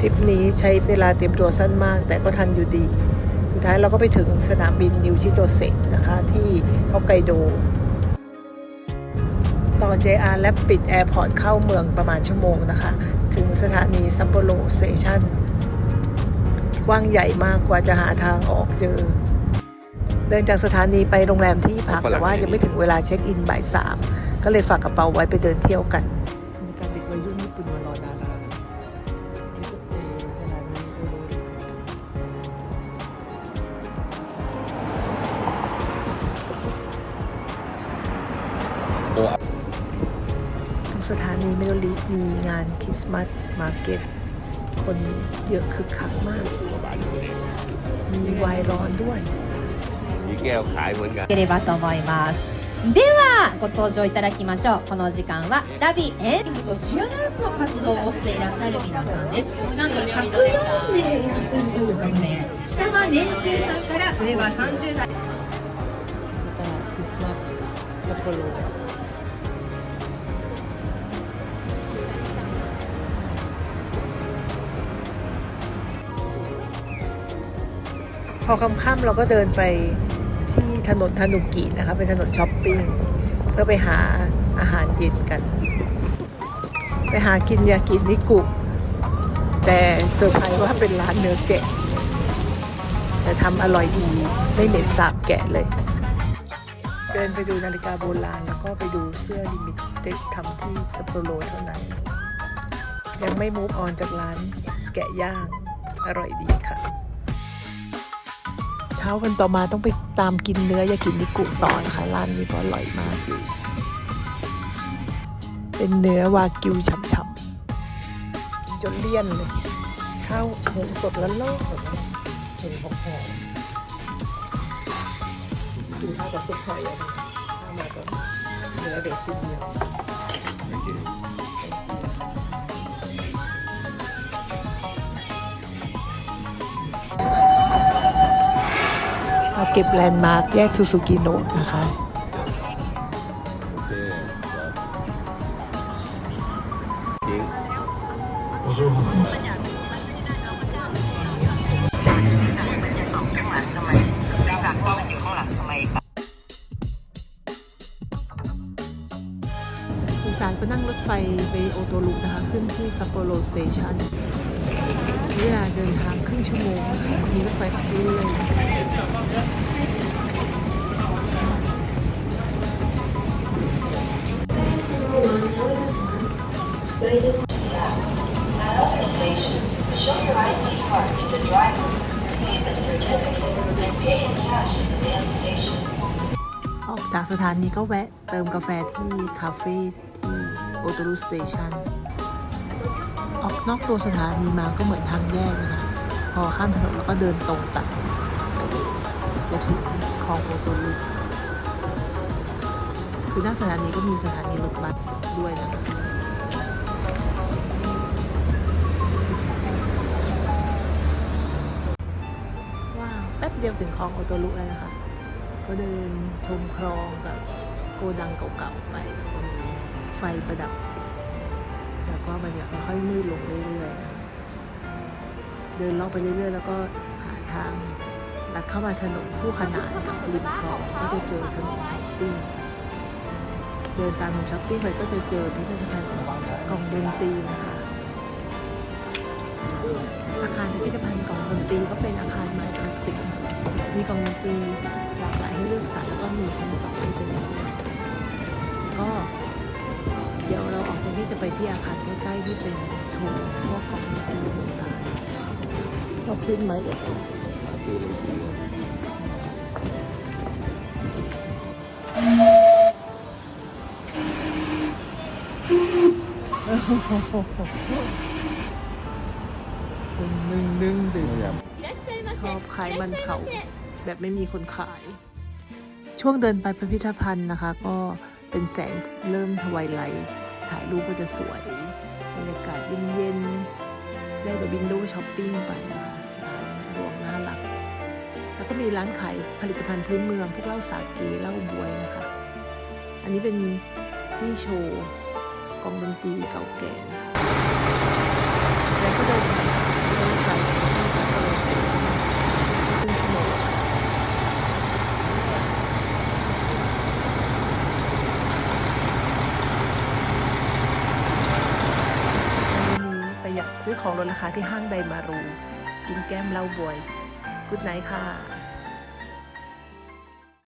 ทริปนี้ใช้เวลาเตรียมตัวสั้นมาก แต่ก็ทันอยู่ดี สุดท้ายเราก็ไปถึงสนามบินนิวชิโตเซะนะคะ ที่ฮอกไกโด ต่อ JR และปิดแอร์พอร์ตเข้าเมืองประมาณชั่วโมงนะคะ ถึงสถานีซัปโปโรสเตชันกว้างใหญ่มากกว่าจะหาทางออกเจอ เดินจากสถานีไปโรงแรมที่พักแต่ว่ายังไม่ถึงเวลาเช็คอินบ่ายสามก็เลยฝากกระเป๋าไว้ไปเดินเที่ยวกัน ทุกสถานีเมโลลีมีงานคริสต์มาสมาร์เก็ต คนเยอะคึกคักมาก มีไวน์ร้อนด้วย มีแก้วขายเหมือนกัน ければと思いますではご登場いただきましょうこの時間はラビエングとチアダンスの活動をしていらっしゃる皆さんですなんと104名いらっしゃるということで下は年中さんから上は30代 แล้วก็คริสต์ม อค่ำๆเราก็เดินไปที่ถนนทานุกินะคะเป็นถนนช้อปปิ้งเพื่อไปหาอาหารเย็นกัน ไปหากินยากินิกุ แต่เซอร์ไพรส์ว่าเป็นร้านเนื้อแกะ แต่ทำอร่อยดีไม่เหม็นสาบแกะเลย เดินไปดูนาฬิกาโบราณ แล้วก็ไปดูเสื้อลิมิตเต็ดทำที่ซัปโปโรเท่านั้น ยังไม่มูฟออนจากร้านแกะย่างอร่อยดีค่ะ ช้าวันต่อมาต้องไปตามกินเนื้อยากินนิกุต่อนะคะร้านนี้ก็อร่อยมากอยู่เป็นเนื้อวากิวฉ่ำๆกินจนเลี่ยนเลย ข้าวหมูสดแล้วโล่งเห็นหอมๆกินข้าวกับซุปไข่อะข้าวมากับเนื้อเด็กชิ้นเดียว เก็บแลนด์มาร์กแยกซูซูกิโนะนะคะโอเคทิ้งสื่อสารก็นั่งรถไฟไปโอโตรุนะคะ ขึ้นที่ซัปโปโรสเตชันเวลาเดินทางครึ่งชั่วโมงนะคะมีรถไฟขับเรื่อย ออกจากสถานีก็แวะเติมกาแฟที่คาเฟ่ที่โอโตรุสเตชันออกนอกตัวสถานีมาก็เหมือนทางแยกนะคะ พอข้ามถนนแล้วก็เดินตรงตัด จะถึงคลองโอโตรุคือหน้าสถานีก็มีสถานีรถบัสด้วยนะคะว้าวแป๊บเดียวถึงคลองโอโตรุแล้วนะคะ ก็เดินชมคลองกับโกดังเก่าๆไปแล้วก็มีไฟประดับ แล้วก็มันจะค่อยๆมืดลงเรื่อยๆนะคะเดินเลาะไปเรื่อยๆ แล้วก็หาทาง ลัดเข้ามาถนนคู่ขนานกับริมคลองก็จะเจอถนนช้อปปิ้งเดินตามถนนช้อปปิ้งไปก็จะเจอพิพิธภัณฑ์กล่องดนตรีนะคะอาคารพิพิธภัณฑ์กล่องดนตรีก็เป็นอาคารไม้คลาสสิกมีกล่องดนตรีหลากหลายให้เลือกสรรแล้วก็มีชั้นสองให้เดินด้วยก็เดี๋ยวเราออกจากนี่จะไปที่อาคารใกล้ๆที่เป็นโชว์พวกกล่องดนตรีโบราณชอบขึ้นไหมเด็ก ซื้อหนังสือคนนึ่งนึ่งดื่มไม่อยากชอบขายมันเผาแบบไม่มีคนขาย ช่วงเดินไปพิพิธภัณฑ์นะคะ ก็เป็นแสงเริ่มทวายไลท์ถ่ายรูปก็จะสวย บรรยากาศเย็นๆ ได้จากวินโดว์ช้อปปิ้งไปนะคะ มีร้านขายผลิตภัณฑ์พื้นเมือง พวกเหล้าสาเกเหล้าบวยนะคะ อันนี้เป็นที่โชว์กองดนตรีเก่าแก่นะคะฉันก็เดินผ่านรถไฟที่สัปโปโรสเตชันครึ่งชั่วโมงประหยัดซื้อของลดราคาที่ห้างไดมารู กินแก้มเหล้าบวย กุดไนท์ค่ะ